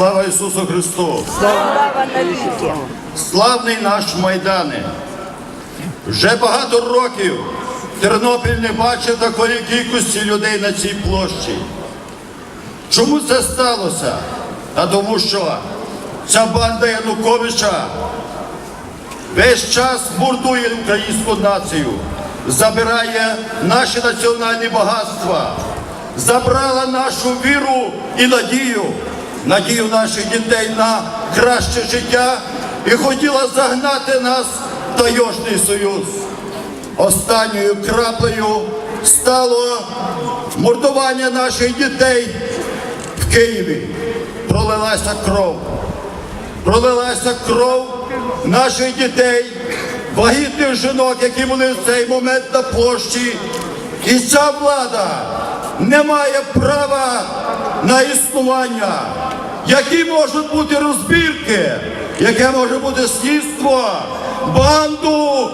Слава Ісусу Христу! Слава навіки! Славний наш Майдане! Вже багато років Тернопіль не бачив такої кількості людей на цій площі. Чому це сталося? А тому що ця банда Януковича весь час мордує українську націю, забирає наші національні багатства, забрала нашу віру і надію, надію наших дітей на краще життя і хотіла загнати нас в Тайожний союз. Останньою краплею стало мордування наших дітей в Києві. Пролилася кров пролилася кров наших дітей, вагітних жінок, які були в цей момент на площі. І ця влада не має права на існування. Які можуть бути розбірки, яке може бути слідство, банду